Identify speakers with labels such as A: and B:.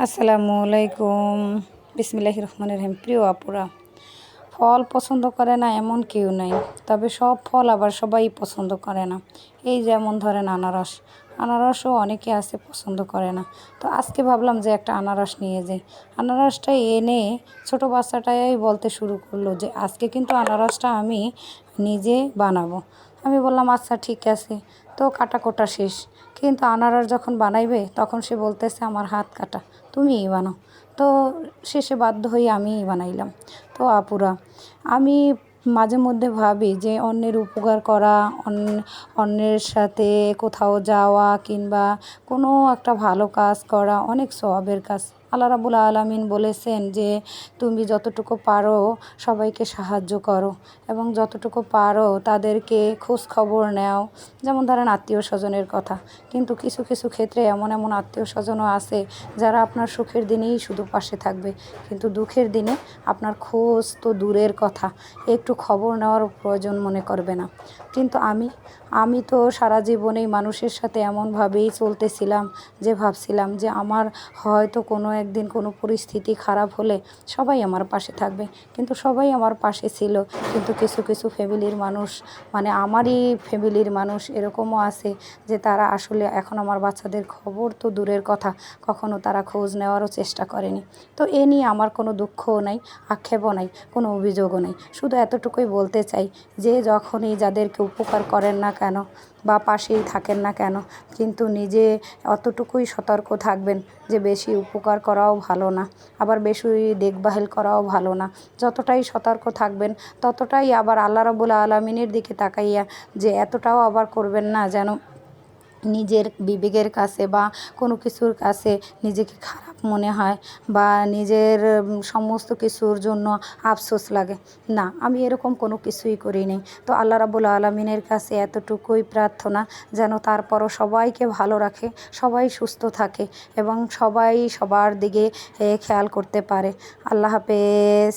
A: আসসালামু আলাইকুম। বিসমিল্লাহ রহমান রহিম। প্রিয় আপুরা ফল পছন্দ করে না এমন কেউ নাই। তবে সব ফল আবার সবাই পছন্দ করে না। এই যেমন ধরেন আনারস। আনারসও অনেকে আছে পছন্দ করে না। তো আজকে ভাবলাম যে একটা আনারস নিয়ে যাই। আনারসটা এনে ছোট বাচ্চাটাই বলতে শুরু করল যে, আজকে কিন্তু আনারসটা আমি নিজে বানাবো। আমি বললাম আচ্ছা ঠিক আছে। তো কাটা কোটা শেষ। কিন্তু আনারস যখন বানাইবে, তখন সে বলতেছে, আমার হাত কাটা। তুমিই বানাও। তো শেষে বাধ্য হয়ে আমিই বানাইলাম। তো আপুরা, আমি মাঝে মধ্যে ভাবি যে অন্যের উপকার করা অন্যের সাথে কোথাও যাওয়া কিংবা কোনো একটা ভালো কাজ করা অনেক স্বভাবের কাজ আল্লাহ রাবুল আলমিন বলেছেন যে, তুমি যতটুকু পারো সবাইকে সাহায্য করো এবং যতটুকু পারো তাদেরকে খোঁজ খবর নেও। যেমন ধরেন আত্মীয় স্বজনের কথা। কিন্তু কিছু কিছু ক্ষেত্রে এমন এমন আত্মীয় স্বজনও আছে যারা আপনার সুখের দিনেই শুধু পাশে থাকবে। কিন্তু দুঃখের দিনে আপনার খোঁজ তো দূরের কথা, একটু খবর নেওয়ার প্রয়োজন মনে করবে না। কিন্তু আমি আমি তো সারা জীবনেই মানুষের সাথে এমনভাবেই চলতেছিলাম যে ভাবছিলাম যে আমার হয়তো কোনো একদিন কোনো পরিস্থিতি খারাপ হলে সবাই আমার পাশে থাকবে। কিন্তু সবাই আমার পাশে ছিল। কিন্তু কিছু কিছু ফ্যামিলির মানুষ মানে আমারই ফ্যামিলির মানুষ এরকমও আছে যে তারা আসলে এখন আমার বাচ্চাদের খবর তো দূরের কথা, কখনো তারা খোঁজ নেওয়ারও চেষ্টা করেনি। তো এ নিয়ে আমার কোনো দুঃখও নাই, আক্ষেপও নাই, কোনো অভিযোগও নেই। শুধু এতটুকুই বলতে চাই যে যখনই যাদেরকে উপকার করেন না কেন বা পাশেই থাকেন না কেন, কিন্তু নিজে অতটুকুই সতর্ক থাকবেন যে বেশি উপকার করাও ভালো না। আবার বেশি দেখভাল করাও ভালো না। যতটাই সতর্ক থাকবেন, ততটাই আবার আল্লাহ রবুল আলমিনের দিকে তাকাইয়া যে এতটাও আবার করবেন না যেন নিজের বিবেকের কাছে বা কোনো কিছুর কাছে নিজেকে খারাপ মনে হয় বা নিজের সমস্ত কিছুর জন্য আফসোস লাগে। না, আমি এরকম কোনো কিছুই করিনি। তো আল্লাহ রাবুল আলমিনের কাছে এতটুকুই প্রার্থনা যেন তারপরও সবাইকে ভালো রাখে, সবাই সুস্থ থাকে এবং সবাই সবার দিকে খেয়াল করতে পারে। আল্লাহ হাফেজ।